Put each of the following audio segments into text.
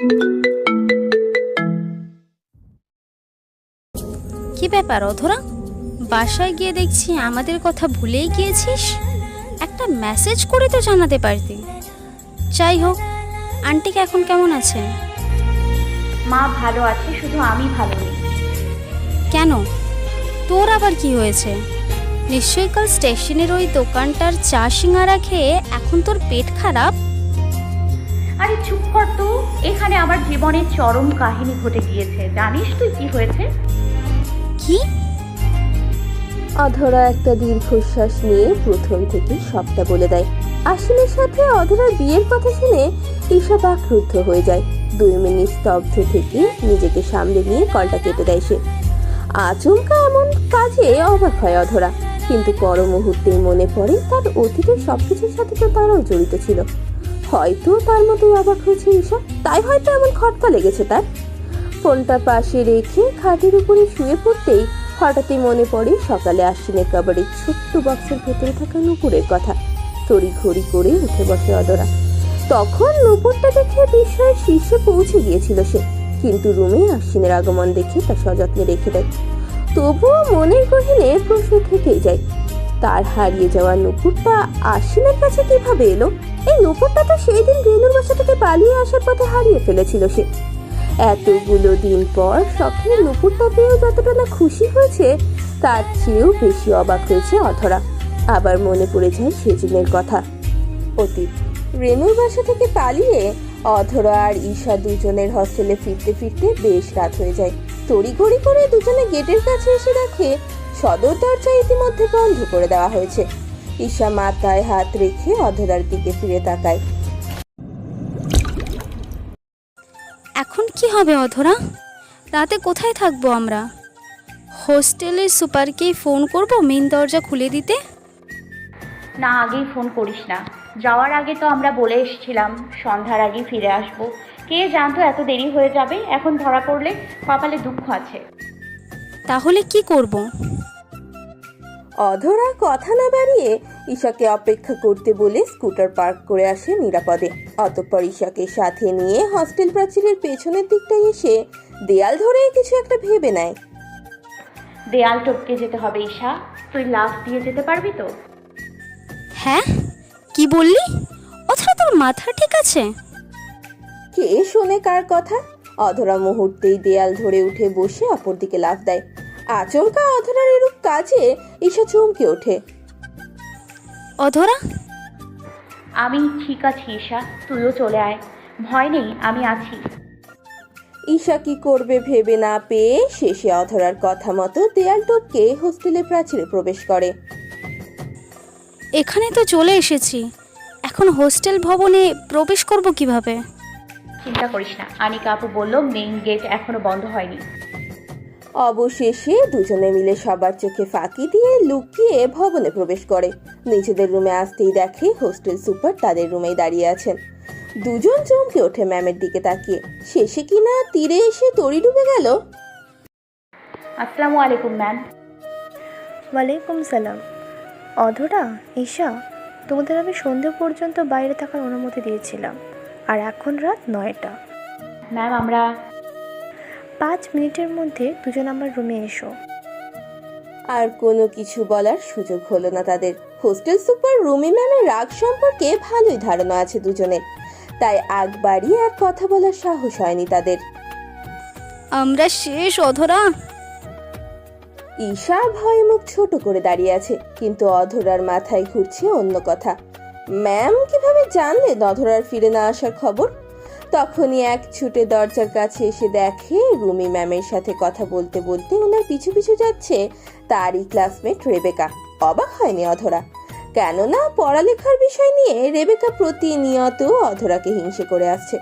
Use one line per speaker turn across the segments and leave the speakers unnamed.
কি ব্যাপার অধরা? বাসায় গিয়ে দেখছি আমাদের কথা ভুলেই গিয়েছিস। একটা মেসেজ করে তো জানাতে পারতি। যাই হোক আন্টিকে এখন কেমন আছেন?
মা ভালো আছে শুধু আমি ভালো নেই।
কেন? তোর আবার কি হয়েছে? নিশ্চয়ই কাল স্টেশনের ওই দোকানটার চা সিঙ্গারা খেয়ে এখন তোর পেট খারাপ?
আরে চুপ কর তো। এখানে আমার জীবনের চরম কাহিনী ঘটে গিয়েছে। জানিস তুই কি হয়েছে?
কি?
অধরা একটা দীর্ঘশ্বাস নিয়ে প্রথম থেকে সবটা বলে দেয়। আশ্বিনের সাথে অধরার বিয়ের কথা শুনে ঈশা বাকরুদ্ধ হয়ে যায়। দুই মিনিট স্তব্ধ থেকে নিজেকে সামলে নিয়ে কলটা কেটে দেয় সে। আচমকা এমন কাজে অবাক হয় অধরা। কিন্তু পর মুহূর্তেই মনে পড়ে, তার অতীতের সবকিছুর সাথে তো তারাও জড়িত ছিল। হয়তো তার মতোই অবাক হয়েছে ঈশা। তাই হয়তো এমন খটকা লেগেছে তার। ফোনটা পাশে রেখে খাটের উপরে শুয়ে পড়তেই হঠাৎই মনে পড়ে সকালে আশ্বিনের কাবারের ছোট্ট বক্সের ভেতরে থাকা নুপুরের কথা। তড়ি ঘড়ি করে উঠে বসে অদরা। তখন নুপুরটা দেখে বিস্ময়ের শীর্ষে পৌঁছে গিয়েছিল সে। কিন্তু রুমে আশ্বিনের আগমন দেখে তা সযত্নে রেখে দেয়। তবুও মনের গহীনে প্রশ্ন থেকেই যায় তার হারিয়ে যাওয়া নুপুরটা আশ্বিনের কাছে কীভাবে এলো? এই নুপুরটা তো সেই দিন রেনুর বাসা থেকে পালিয়ে আসার পথে হারিয়ে ফেলেছিল সে। এতগুলো দিন পর শখের নুপুরটা পেয়েও যতটা না খুশি হয়েছে, তার চেয়েও বেশি অবাক হয়েছে অধরা। আবার মনে পড়ে যায় সেদিনের কথা। অতীত, রেনুর বাসা থেকে পালিয়ে অধরা আর ঈশা দুজনের হস্টেলে ফিরতে ফিরতে বেশ রাত হয়ে যায়। তড়িঘড়ি করে দুজনে গেটের কাছে এসে দেখে সদর দরজা ইতিমধ্যে বন্ধ করে দেওয়া হয়েছে। ঈশা মাথায় হাত রেখে অধরার দিকে ফিরে তাকায়।
এখন কি হবে অধরা? রাতে কোথায় থাকব আমরা? হোস্টেলের সুপারকেই ফোন করব মেন দরজা খুলে দিতে?
না আগেই ফোন করিস না। যাওয়ার আগে তো আমরা বলে এসেছিলাম সন্ধ্যার আগে ফিরে আসব। কে জানতো এত দেরি হয়ে যাবে? এখন ধরা পড়লে কপালে দুঃখ আছে।
তাহলে কি করব?
অধরা কথা না বাড়িয়ে ঈশাকে অপেক্ষা করতে বলে স্কুটার পার্ক করে আসে নিরাপদে। অতঃপর ঈশাকে সাথে নিয়ে হস্টেল প্রাচীরের পেছনের দিকটায় এসে দেয়াল ধরে কিছু একটা ভেবে নেয়।
দেয়াল টপকে যেতে হবে ঈশা। তুই লাফ দিয়ে যেতে পারবি তো?
হ্যাঁ? কি বললি? অথবা তোর মাথা ঠিক আছে?
কে শোনে কার কথা? অধরা মুহূর্তেই দেয়াল ধরে উঠে বসে অপর দিকে লাফ দেয়। আচমকা অধরার এরূপ কাজে ঈশা চমকে ওঠে।
অধরা?
আমি ঠিক আছি ঈশা তুইও চলে আয়। ভয় নেই আমি আছি।
ঈশা কি করবে ভেবে না পেয়ে শেষে অধরার কথা মতো দেয়াল টপকে হোস্টেলে প্রাচীরে প্রবেশ করে।
এখানে তো চলে এসেছি। এখন হোস্টেল ভবনে প্রবেশ করব কীভাবে?
চিন্তা করিস না আনিকা আপু বলল মেইন গেট এখনও বন্ধ হয়নি।
অবশেষে দুজনে মিলে সবার চোখে ফাঁকি দিয়ে লুকিয়ে ভবনে প্রবেশ করে। নিজেদের রুমে আসতেই দেখে হোস্টেল সুপার তাদের রুমেই দাঁড়িয়ে আছেন। দুজন চমকে ওঠে ম্যামের দিকে তাকিয়ে। শেষে কিনা তীরে এসে তড়ি ডুবে গেল?
আসসালামু আলাইকুম ম্যাম।
ওয়ালাইকুম সালাম। অধরা ঈশা তোমাদের আমি সন্ধে পর্যন্ত বাইরে থাকার অনুমতি দিয়েছিলাম। আর এখন রাত নয়টা।
ম্যাম আমরা
পাঁচ মিনিটের মধ্যে দুজন আমার রুমে এসো।
আর কোনো কিছু বলার সুযোগ হলো না তাদের। হোস্টেল সুপার রুমি ম্যামের রাগ সম্পর্কে ভালোই ধারণা আছে দুজনের। তাই আগ বাড়িয়ে আর কথা বলার সাহস হয়নি তাদের।
আমরা শেষ অধরা।
ঈশা ভয়ে মুখ ছোট করে দাঁড়িয়ে আছে কিন্তু অধরার মাথায় ঘুরছে অন্য কথা। ম্যাম কীভাবে জানলেন অধরার ফিরে না আসার খবর? তখনই এক ছুটে দরজার কাছে এসে দেখে রুমি ম্যামের সাথে কথা বলতে বলতে ওনার পিছু পিছু যাচ্ছে তারই ক্লাসমেট রেবেকা। অবাক হয়নি অধরা। কেননা পড়ালেখার বিষয় নিয়ে রেবেকা প্রতিনিয়ত অধরাকে হিংসে করে আসছে।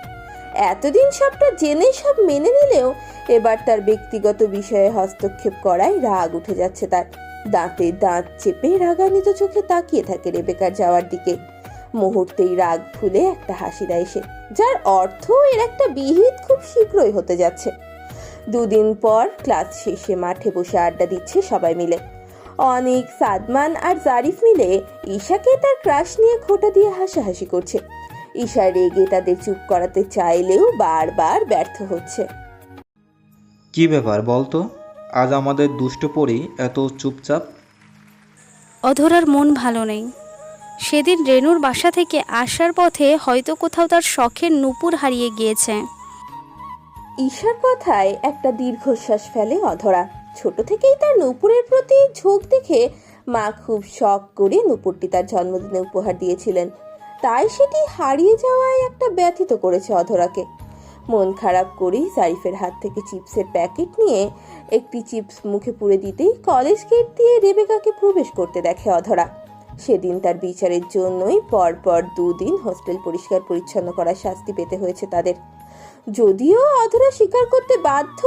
এতদিন সবটা জেনে সব মেনে নিলেও এবার তার ব্যক্তিগত বিষয়ে হস্তক্ষেপ করায় রাগ উঠে যাচ্ছে তার। দাঁতে দাঁত চেপে রাগান্বিত চোখে তাকিয়ে থাকে রেবেকার যাওয়ার দিকে। মুহূর্তেই রাগ ভুলে একটা হাসি দেয় সে যার অর্থ এর একটা বিহিত খুব শীঘ্রই হতে যাচ্ছে। দুদিন পর ক্লাস শেষে মাঠে বসে আড্ডা দিচ্ছে সবাই মিলে। অনেক সাদমান আর জারিফ মিলে ঈশাকে তার ক্রাশ নিয়ে খোটা দিয়ে হাসাহাসি করছে। ঈশা রেগে তাদের চুপ করাতে চাইলেও বারবার ব্যর্থ হচ্ছে।
কি ব্যাপার বলতো আজ আমাদের দুষ্ট পরি এত চুপচাপ?
অধরার মন ভালো নেই। সেদিন রেনুর বাসা থেকে আসার পথে হয়তো কোথাও তার শখের নুপুর হারিয়ে গিয়েছে।
ঈশার কথায় একটা দীর্ঘশ্বাস ফেলে অধরা। ছোট থেকেই তার নূপুরের প্রতি ঝোঁক দেখে মা খুব শখ করে নূপুরটি তার জন্মদিনে উপহার দিয়েছিলেন। তাই সেটি হারিয়ে যাওয়ায় একটা ব্যথিত করেছে অধরাকে। মন খারাপ করেই জারিফের হাত থেকে চিপসের প্যাকেট নিয়ে একটি চিপস মুখে পুরে দিতেই কলেজ গেট দিয়ে রেবেকাকে প্রবেশ করতে দেখে অধরা। সেদিন তার বিচারের জন্যই পরপর দুদিন হোস্টেল পরিষ্কার পরিচ্ছন্ন করার শাস্তি পেতে হয়েছে তাদের। যদিও অধরা স্বীকার করতে বাধ্য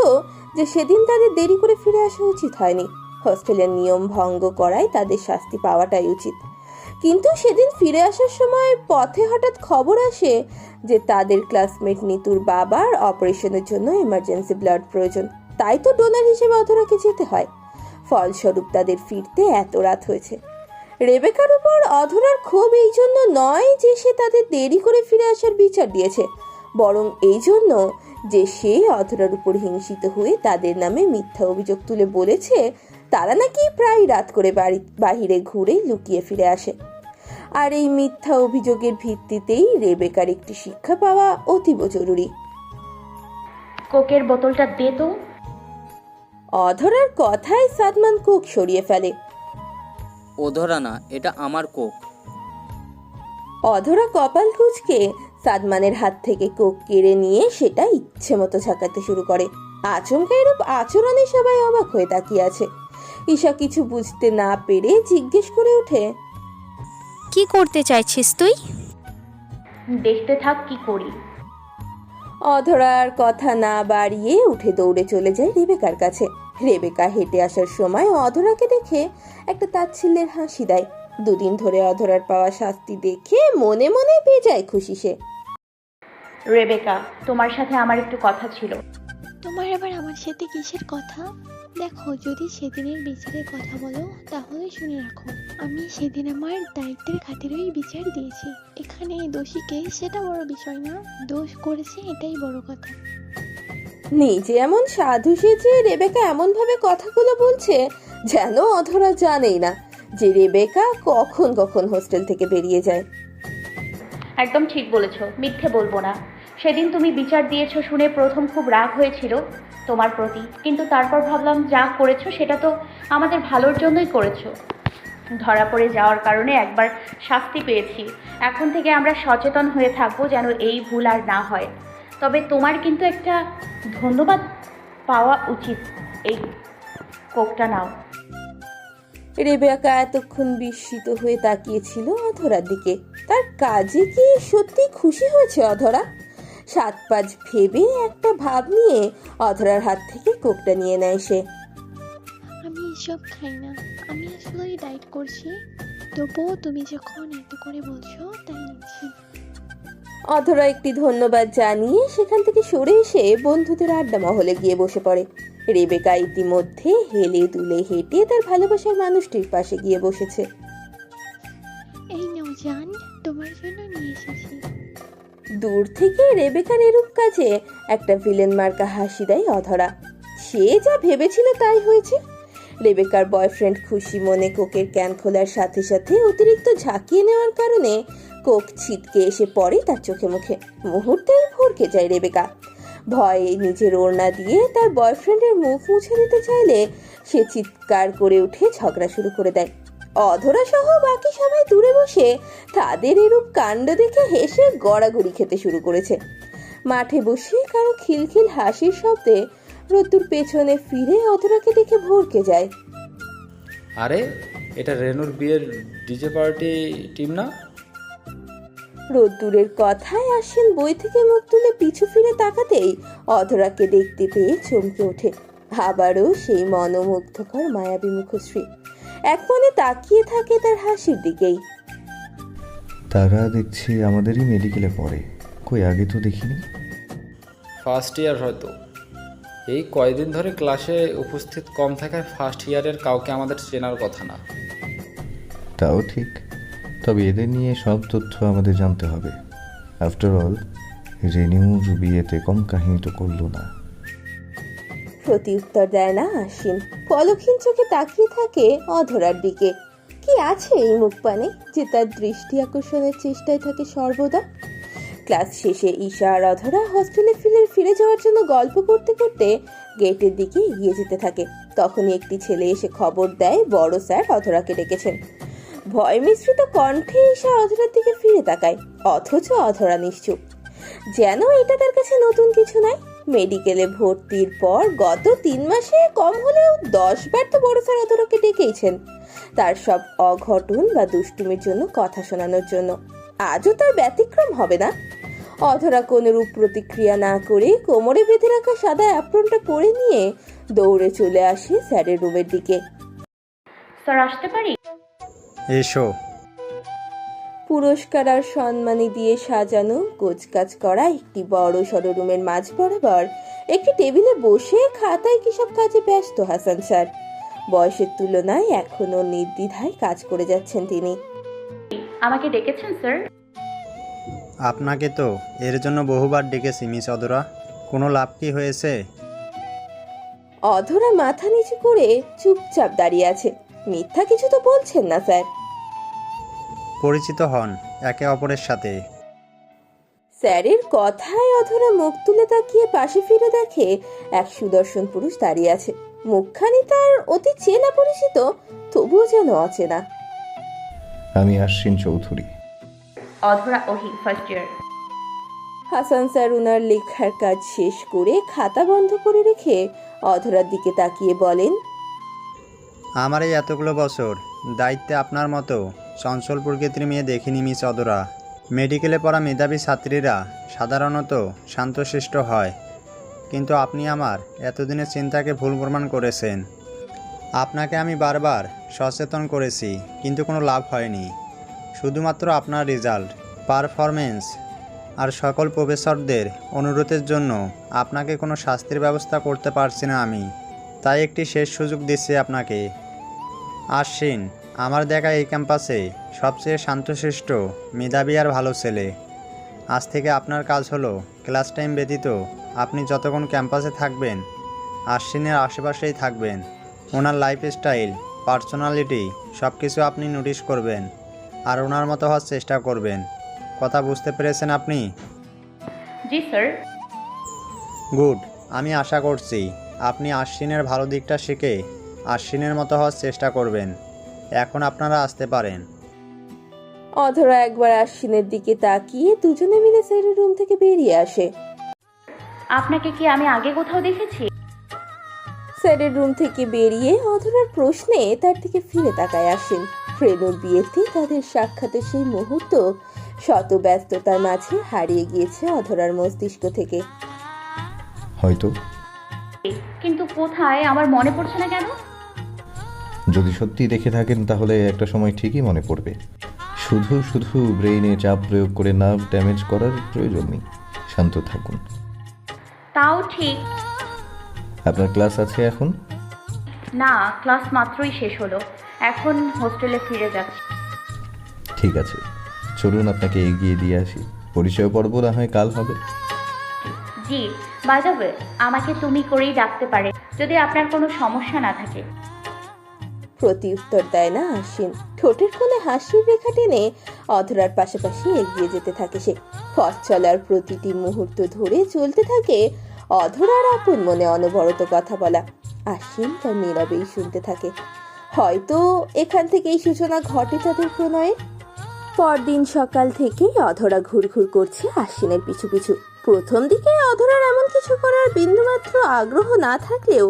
যে সেদিন তাদের দেরি করে ফিরে আসা উচিত হয়নি। হোস্টেলের নিয়ম ভঙ্গ করায় তাদের শাস্তি পাওয়াটাই উচিত। কিন্তু সেদিন ফিরে আসার সময় পথে হঠাৎ খবর আসে যে তাদের ক্লাসমেট নিতুর বাবার অপারেশনের জন্য ইমার্জেন্সি ব্লাড প্রয়োজন। তাই তো ডোনার হিসেবে অধরাকে যেতে হয়। ফলস্বরূপ তাদের ফিরতে এত রাত হয়েছে। রেবেকার উপর অধরার ক্ষোভ এই জন্য নয় যে সে তাদের দেরি করে ফিরে আসার বিচার দিয়েছে বরং এই জন্য যে সে অধরার উপর হিংসিত হয়ে তাদের নামে মিথ্যা অভিযোগ তুলে বলেছে তারা নাকি প্রায় রাত করে বাড়ি বাহিরে ঘুরে লুকিয়ে ফিরে আসে। আর এই মিথ্যা অভিযোগের ভিত্তিতেই রেবেকার একটি শিক্ষা পাওয়া অতীব জরুরি।
কোকের বোতলটা দে তো।
অধরার কথায় সাদমান কোক সরিয়ে ফেলে।
ওধরা না এটা আমার কোক।
অধরা কপাল কুচকে সাদমানের হাত থেকে কোক কেড়ে নিয়ে সেটা ইচ্ছে মতো ঝাঁকাতে শুরু করে। আচমকা এরূপ আচরণে সবাই অবাক হয়ে তাকিয়ে আছে। ঈশা কিছু বুঝতে না পেরে জিজ্ঞেস করে ওঠে
কি করতে চাইছিস তুই?
দেখতে থাক কি করি।
অধরার কথা না বাড়িয়ে উঠে দৌড়ে চলে যায় রেবেকার কাছে। রেবেকা হেঁটে আসার সময় অধরাকে দেখে একটা তাচ্ছিল্যের হাসি দেয়। দুদিন ধরে অধরার পাওয়া শাস্তি দেখে মনে মনে পেয়ে যায় খুশি সে।
রেবেকা তোমার সাথে আমার একটু কথা ছিল।
তোমার আবার আমার সাথে কিসের কথা? দেখো যদি সেদিনের বিচারের কথা বলো তাহলে শুনে রাখো। আমি সেদিন আমার দায়িত্বের খাতিরেই বিচার দিয়েছি। এখানে দোষীকে সেটা বড় বিষয় না দোষ করেছে এটাই বড় কথা।
নিজে এমন সাধু সেজে রেবেকা এমন ভাবে কথাগুলো বলছে যেন অধরা জানেই না যে রেবেকা কখন কখন হোস্টেল থেকে বেরিয়ে যায়।
একদম ঠিক বলেছ মিথ্যে বলব না। সেদিন তুমি বিচার দিয়েছ শুনে প্রথম খুব রাগ হয়েছিল তোমার প্রতি। কিন্তু তারপর ভাবলাম, যা করেছ সেটা তো আমাদের ভালোর জন্যই করেছ। ধরা পড়ে যাওয়ার কারণে একবার শাস্তি পেয়েছি। এখন থেকে আমরা সচেতন হয়ে থাকব যেন এই ভুল আর না হয়। তবে তোমার কিন্তু একটা ধন্যবাদ পাওয়া উচিত। এই কোকটা নাও।
রেবেকা এতক্ষণ বিস্মিত হয়ে তাকিয়েছিল অধরার দিকে। তার কাজে কি সত্যি খুশি হয়েছে অধরা? সাত পাঁচ ভেবে একটা ভাব নিয়ে অধরার হাত থেকে কোকটা নিয়ে নেয় সে।
আমি এসব খাই না। আমি আসলে ডায়েট করছি। তবুও তুমি যখন এত করে বলছো তাই নিচ্ছি।
অধরা একটি ধন্যবাদ জানিয়ে সেখান থেকে সরে এসে বন্ধুদের আড্ডা মহলে গিয়ে বসে পড়ে। রেবেকা ইতিমধ্যে হেলে দুলে হেঁটে তার ভালোবাসার মানুষটির পাশে গিয়ে বসেছে।
এই নাও জান তোমার জন্য নিয়ে এসেছি।
দূর থেকে রেবেকার এরূপ কাজে একটা ভিলেন মার্কা হাসি দেয় অধরা। সে যা ভেবেছিল তাই হয়েছে। রেবেকার বয়ফ্রেন্ড খুশি মনে কোকের ক্যান খোলার সাথে সাথে অতিরিক্ত ঝাঁকিয়ে নেওয়ার কারণে কোক ছিটকে এসে পড়ে তার চোখে মুখে। মুহূর্তেই ভরকে যায় রেবেকা। ভয়ে নিজের ওড়না দিয়ে তার বয়ফ্রেন্ডের মুখ মুছে দিতে চাইলে সে চিৎকার করে উঠে ঝগড়া শুরু করে দেয়। অধরা সহ বাকি সবাই দূরে বসে তাদের এরূপ কাণ্ড দেখে হেসে গড়াগড়ি খেতে শুরু করেছে। মাঠে বসে কারও খিলখিল হাসির শব্দে রোদ্দুর পেছনে ফিরে অধরাকে দেখে ভরকে যায়।
আরে এটা রেনুর বিয়ের ডিজে পার্টি টিম না?
রোদ্দুরের কথায় আসেন বই থেকে মুখ তুলে পিছু ফিরে তাকাতেই অধরাকে দেখতে পেয়ে চমকে ওঠে। আবারও সেই মনোমুগ্ধকর মায়াবী মুখশ্রী। এক মনে তাকিয়ে থাকে তার হাসির দিকেই।
তারা দেখছি আমাদেরই মেডিকেলে পড়ে। কই আগে তো দেখিনি।
ফার্স্ট ইয়ার হয়তো। এই কয়দিন ধরে ক্লাসে উপস্থিত কম থাকায় ফার্স্ট ইয়ারের কাউকে আমাদের চেনার কথা না।
তাও ঠিক। তবে এদের নিয়ে সব তথ্য আমাদের জানতে হবে। আফটার অল রেনিউর বিয়েতে কম কাহিনী তো করল না।
প্রতি উত্তর দেয় না আসিন পলক্ষীন চোখে তাকিয়ে থাকে অধরার দিকে। কি আছে এই মুখপানে যে তার দৃষ্টি আকর্ষণের চেষ্টায় থাকে সর্বদা? ক্লাস শেষে ঈশা আর অধরা হস্টেলে ফিরে ফিরে যাওয়ার জন্য গল্প করতে করতে গেটের দিকে এগিয়ে যেতে থাকে। তখনই একটি ছেলে এসে খবর দেয় বড় স্যার অধরাকে ডেকেছেন। ভয় মিশ্রিত কণ্ঠে ঈশা অধরার দিকে ফিরে তাকায়, অথচ অধরা নিশ্চুপ। যেন এটা তার কাছে নতুন কিছু নয় মেডিকেলে ভর্তির পর গত তিন মাসে কম হলেও দশ বার তো বড় স্যার অধরাকে ডেকেইছেন। তার সব অঘটন বা দুষ্টুমির জন্য কথা শোনানোর জন্য। আজও তার ব্যতিক্রম হবে না। অধরা কোনরূপ প্রতিক্রিয়া না করে কোমরে বেঁধে রাখা সাদা অ্যাপ্রনটা পরে নিয়ে দৌড়ে চলে আসে স্যারের রুমের দিকে।
স্যার আসতে পারি?
এসো।
পুরস্কার আর সম্মানী দিয়ে সাজানো গোছকাজ করা একটি বড় সড় রুমের মাঝ বরাবর একটি টেবিলে বসে খাতায় কিসব কাজে ব্যস্ত হাসান স্যার? বয়সের তুলনায় এখনও নির্দ্বিধায় কাজ করে যাচ্ছেন তিনি।
আমাকে ডেকেছেন স্যার?
আপনাকে তো এর জন্য বহুবার ডেকেছি মিস অদরা কোনো লাভ কি হয়েছে?
অধরা মাথা নিচু করে চুপচাপ দাঁড়িয়ে আছে। মিথ্যা কিছু তো বলছেন না স্যার।
পরিচিত হন একে অপরের সাথে।
স্যারের কথায় অধরা মুখ তুলে তাকিয়ে পাশে ফিরে দেখে এক সুদর্শন পুরুষ দাঁড়িয়ে আছে। মুখখানি তার অতি চেনা পরিচিত তবুও যেন অচেনা।
আমি আশ্বিন চৌধুরী।
অধরা ওহি ফার্স্ট ইয়ার
হাসান স্যার উনার লেখার কাজ শেষ করে খাতা বন্ধ করে রেখে অধরার দিকে তাকিয়ে বলেন
আমার এই এতগুলো বছর দায়িত্বে আপনার মতো চঞ্চল প্রকৃতির মেয়ে দেখিনি মিস অদরা মেডিকেলে পড়া মেধাবী ছাত্রীরা সাধারণত শান্তশিষ্ট হয়। কিন্তু আপনি আমার এতদিনের চিন্তাকে ভুল প্রমাণ করেছেন। আপনাকে আমি বারবার সচেতন করেছি, কিন্তু কোনো লাভ হয়নি। শুধুমাত্র আপনার রেজাল্ট পারফরমেন্স আর সকল প্রফেসরদের অনুরোধের জন্য আপনাকে কোনো শাস্তির ব্যবস্থা করতে পারছি না আমি। তাই একটি শেষ সুযোগ দিচ্ছি আপনাকে। আশ্বিন আমার দেখা এই ক্যাম্পাসে সবচেয়ে শান্তশিষ্ট মেধাবী আর ভালো ছেলে। আজ থেকে আপনার কাজ হলো ক্লাস টাইম ব্যতীত আপনি যতক্ষণ ক্যাম্পাসে থাকবেন আশ্বিনের আশেপাশেই থাকবেন। ওনার লাইফস্টাইল পার্সোনালিটি সব কিছু আপনি নোটিশ করবেন আর ওনার মতো হওয়ার চেষ্টা করবেন। কথা বুঝতে পেরেছেন আপনি?
জি স্যার।
গুড আমি আশা করছি আপনি আশ্বিনের ভালো দিকটা শিখে আশ্বিনের মতো হওয়ার চেষ্টা করবেন। এখন আপনারা আসতে পারেন।
অধরা একবার আশ্বিনের দিকে তাকিয়ে দুজনে মিলে স্যারের রুম থেকে বেরিয়ে আসে।
আপনাকে কি আমি আগে কোথাও দেখেছি?
স্যারের রুম থেকে বেরিয়ে অধরার প্রশ্নে তার দিকে ফিরে তাকায় আসেন রেনুর বিয়েতে তাদের সাক্ষাতের সেই মুহূর্ত শত ব্যস্ততার মাঝে হারিয়ে গিয়েছে অধরার মস্তিষ্ক থেকে।
হয়তো।
কিন্তু কোথায়? আমার মনে পড়ছে না কেন?
যদি সত্যি দেখে থাকেন তাহলে একটা সময় ঠিকই মনে পড়বে। শুধু শুধু ব্রেইনে চাপ প্রয়োগ করে নার্ভ ড্যামেজ করার প্রয়োজন নেই। শান্ত থাকুন।
তাও ঠিক।
আপনার ক্লাস আছে এখন?
না ক্লাস মাত্রই শেষ হলো। এখন হোস্টেলে ফিরে যাচ্ছি।
ঠিক আছে। চলুন আপনাকে এগিয়ে দিয়ে আসি। পরিচয় পর্ব না হয় কাল হবে।
জি বাই দ্য ওয়ে আমাকে তুমি করেই ডাকতে পারে যদি আপনার কোনো সমস্যা না থাকে।
প্রতি উত্তর দেয় না আশ্বিন ঠোঁটের কোণে হাসির রেখা টেনে অধরার পাশাপাশি এগিয়ে যেতে থাকে সে। পথ চলার প্রতিটি মুহূর্ত ধরে চলতে থাকে অধরার আপন মনে অনবরত কথা বলা। আশ্বিন তার নীরবেই শুনতে থাকে। হয়তো এখান থেকেই সূচনা ঘটে তাদের প্রণয়ের পরদিন সকাল থেকেই অধরা ঘুরঘুর করছে আশ্বিনের পিছু পিছু। প্রথম দিকে অধরার এমন কিছু করার বিন্দুমাত্র আগ্রহ না থাকলেও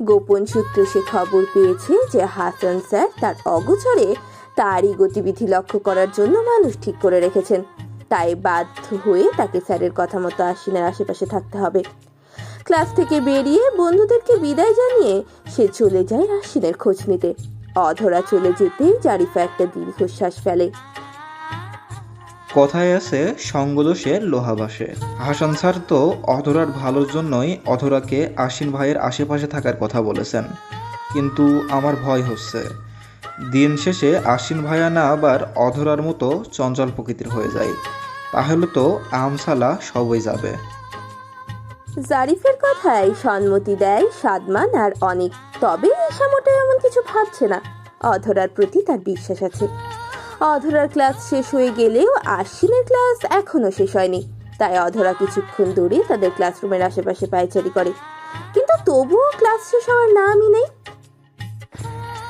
গোপন সূত্রে সে খবর পেয়েছে যে হাসান স্যার তার অগোচরে তারই গতিবিধি লক্ষ্য করার জন্য মানুষ ঠিক করে রেখেছেন। তাই বাধ্য হয়ে তাকে স্যারের কথা মতো আশ্বিনের আশেপাশে থাকতে হবে। ক্লাস থেকে বেরিয়ে বন্ধুদেরকে বিদায় জানিয়ে সে চলে যায় আশ্বিনের খোঁজ নিতে। অধরা চলে যেতেই জারিফা একটা দীর্ঘশ্বাস ফেলে।
কথায় আছে, সঙ্গদোষে লোহা বাসে হাসান স্যার তো অধরার ভালোর জন্যই অধরাকে আশ্বিন ভাইয়ের আশেপাশে থাকার কথা বলেছেন। কিন্তু আমার ভয় হচ্ছে। দিন শেষে আশ্বিন ভাইয়া না আবার অধরার মতো চঞ্চল প্রকৃতির হয়ে যায়। তাহলে তো আমসালা সবই যাবে।
জারিফের কথায় সম্মতি দেয় সাদমান আর অনেক। তবে মোটেও এমন কিছু ভাবছে না। অধরার প্রতি তার বিশ্বাস আছে। অধরার ক্লাস শেষ হয়ে গেলেও আশ্বিনের ক্লাস এখনও শেষ হয়নি। তাই অধরা কিছুক্ষণ দূরে তাদের ক্লাসরুমের আশেপাশে পায়চারি করে। কিন্তু তবুও ক্লাস শেষ হওয়ার নামই নেই।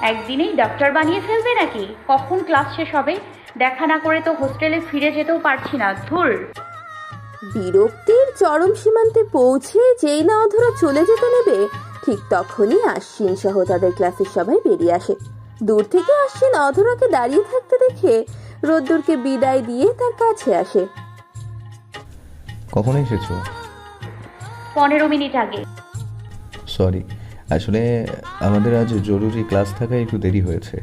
একদিনেই ডক্টর বানিয়ে ফেলবে নাকি? কখন ক্লাস শেষ হবে? দেখা না করে তো হোস্টেলে ফিরে যেতেও পারছি না ধুর।
বিরক্তির চরম সীমান্তে পৌঁছে যেই না অধরা চলে যেতে নেবে ঠিক তখনই আশ্বিন সহ তাদের ক্লাসের সবাই বেরিয়ে আসে। দূর থেকে আশ্বিন অধরাকে দাঁড়িয়ে থাকতে দেখে রোদ্দুরকে বিদায় দিয়ে তার কাছে আসে।
কখন এসেছ?
পনেরো মিনিট আগে।
সরি আসলে আমাদের আজ জরুরি ক্লাস থাকায় একটু দেরি হয়েছে।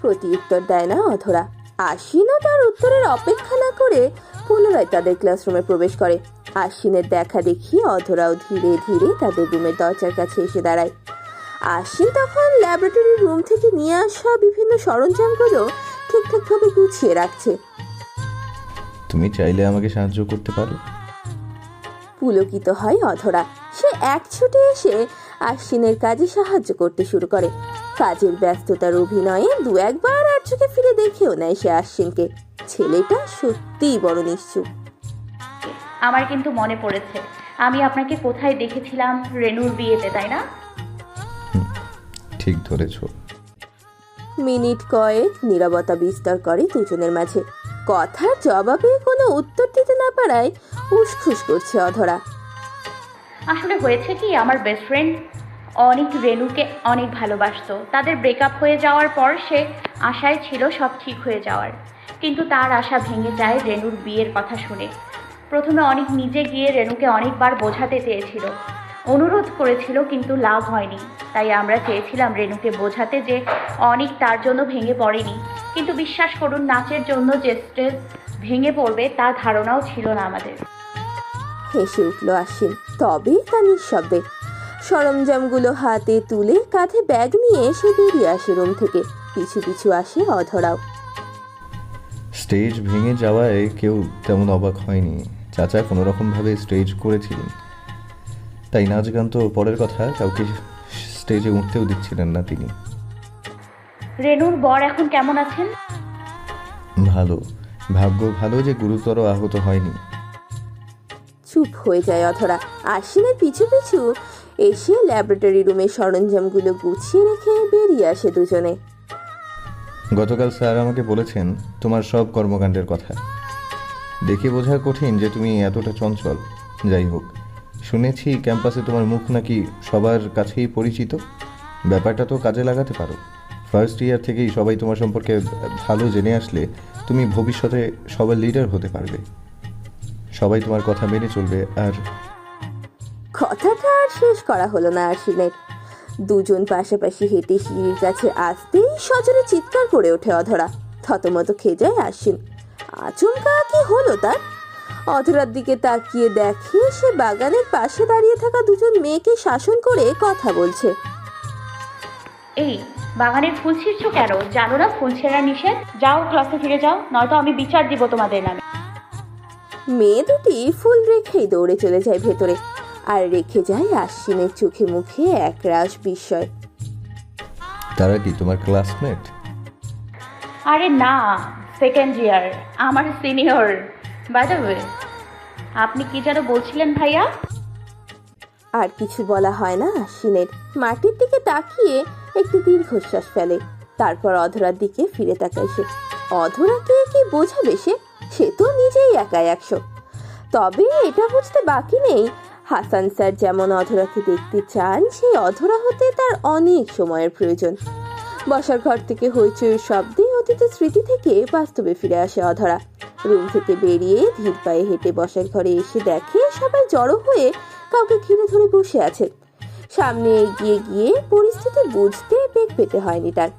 প্রতি উত্তর দেয় না অধরা। আশ্বিনও তার উত্তরের অপেক্ষা না করে পুনরায় তাদের ক্লাসরুমে প্রবেশ করে। আশ্বিনের দেখা দেখি অধরাও ধীরে ধীরে তাদের রুমের দরজার কাছে এসে দাঁড়ায়। আশ্বিন তখন ল্যাবরেটরি রুম থেকে নিয়ে আসা বিভিন্ন সরঞ্জামগুলো ঠিকঠাকভাবে গুছিয়ে রাখছে।
তুমি চাইলে আমাকে সাহায্য করতে পারো?
পুলকিত হয় অধরা। সে এক ছুটে এসে আশ্বিনের কাজে সাহায্য করতে শুরু করে। কাজের ব্যস্ততার অভিনয়ে দু একবার আর চোখে ফিরে দেখেও নেয় সে আশ্বিনকে। ছেলেটা সত্যিই বড় নিশ্চুপ।
আমার কিন্তু মনে পড়েছে আমি আপনাকে কোথায় দেখেছিলাম রেনুর বিয়েতে তাই না?
ঠিক ধরেছো।
মিনিট কয়েক নীরবতা বিস্তার করে দুজনের মাঝে। কথার জবাবে কোনো উত্তর দিতে না পারায় উসখুস করছে অধরা।
আসলে হয়েছে কি আমার বেস্ট ফ্রেন্ড অনেক রেনুকে অনেক ভালোবাসতো। তাদের ব্রেকআপ হয়ে যাওয়ার পর সে আশায় ছিল সব ঠিক হয়ে যাওয়ার। কিন্তু তার আশা ভেঙে যায় রেনুর বিয়ের কথা শুনে। প্রথমে অনেক নিজে গিয়ে রেনুকে অনেকবার বোঝাতে চেয়েছিল। অনুরোধ করেছিল কিন্তু লাভ হয়নি। তাই আমরা চেয়েছিলাম রেনুকে বোঝাতে যে অনেক তার জন্য ভেঙে পড়েনি। কিন্তু বিশ্বাস করুন নাচের জন্য যে স্টেজ ভেঙে পড়বে তার ধারণাও ছিল না আমাদের।
হেসে উঠল আশ্বিন। তবে তা নিঃশব্দে। সরঞ্জামগুলো হাতে তুলে কাঁধে ব্যাগ নিয়ে এসে বেরিয়ে আসে রুম থেকে। পিছু পিছু আসে অধরাও।
স্টেজ ভেঙে যাওয়ায় কেউ তেমন অবাক হয়নি। চাচা কোনো রকমভাবে স্টেজ করেছিলেন। তাই নাচ গান তো পরের কথা কাউকে স্টেজে উঠতেও দিচ্ছিলেন না তিনি।
রেনুর বর এখন কেমন আছেন?
ভালো। ভাগ্য ভালো যে গুরুতর আহত হয়নি।
চুপ হয়ে যায় অধরা আশ্বিনের পিছু পিছু। এসে ল্যাবরেটরি রুমের সরঞ্জামগুলো গুছিয়ে রেখে বেরিয়ে আসে দুজনে।
গতকাল স্যার আমাকে বলেছেন তোমার সব কর্মকাণ্ডের কথা। দেখে বোঝা কঠিন যে তুমি এতটা চঞ্চল। যাই হোক শুনেছি ক্যাম্পাসে তোমার মুখ নাকি সবার কাছেই পরিচিত। ব্যাপারটা তো কাজে লাগাতে পারো। ফার্স্ট ইয়ার থেকেই সবাই তোমার সম্পর্কে ভালো জেনে আসলে তুমি ভবিষ্যতে সবার লিডার হতে পারবে। সবাই তোমার কথা মেনে চলবে আর
কথাটা আর শেষ করা হলো না আশ্বিনের দুজন পাশাপাশি হেঁটে সিঁড়ির কাছে আসতেই সজোরে চিৎকার করে ওঠে অধরা। থতমত খেয়ে যায় আশ্বিন আচমকা কি হলো তার? অধরার দিকে তাকিয়ে দেখে সে বাগানের পাশে দাঁড়িয়ে থাকা দুজন মেয়েকে শাসন করে কথা বলছে।
এই বাগানের ফুল ছিঁড়ছো কেন? জানো না ফুল ছেঁড়া নিষেধ? যাও ক্লাসে ফিরে যাও নয়তো আমি বিচার দিব তোমাদের নামে।
মেয়ে দুটি ফুল রেখেই দৌড়ে চলে যায় ভেতরে আর রেখে যায় আশ্বিনের চোখে মুখে একরাশ বিস্ময়।
তারা কি তোমার ক্লাসমেট
আরে না সেকেন্ড ইয়ার আমার সিনিয়র আপনি কি যেন বলছিলেন ভাইয়া?
আর কিছু বলা হয় না আশ্বিনের মাটির দিকে তাকিয়ে একটি দীর্ঘশ্বাস ফেলে। তারপর অধরার দিকে ফিরে তাকায় সে। অধরাকে কি বোঝাবে সে? সে তো নিজেই একাই একশো। তবে এটা বুঝতে বাকি নেই, হাসান স্যার যেমন অধরাকে দেখতে চান, সেই অধরা হতে তার অনেক সময়ের প্রয়োজন। বসার ঘর থেকে হইচইয়ের শব্দে অতীতের স্মৃতি থেকে বাস্তবে ফিরে আসে অধরা। রুম থেকে বেরিয়ে ধীর পায়ে হেঁটে বসার ঘরে এসে দেখে সবাই জড়ো হয়ে কাউকে ঘিরে ধরে বসে আছে। সামনে এগিয়ে গিয়ে পরিস্থিতি বুঝতে বেগ পেতে হয়নি তার।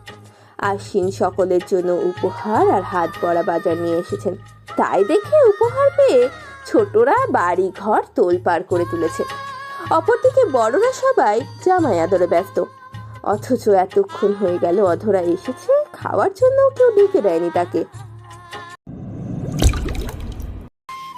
আশ্বিন সকলের জন্য উপহার আর হাত বড়া বাজার নিয়ে এসেছেন। তাই দেখে উপহার পেয়ে ছোটরা বাড়ি ঘর তোলপাড় করে তুলেছে। অপরদিকে বড়রা সবাই জামাই আদরে ব্যস্ত। অথচ এতক্ষণ হয়ে গেল, অধরা এসেছে, খাওয়ার জন্য কেউ ডেকে দেয়নি তাকে।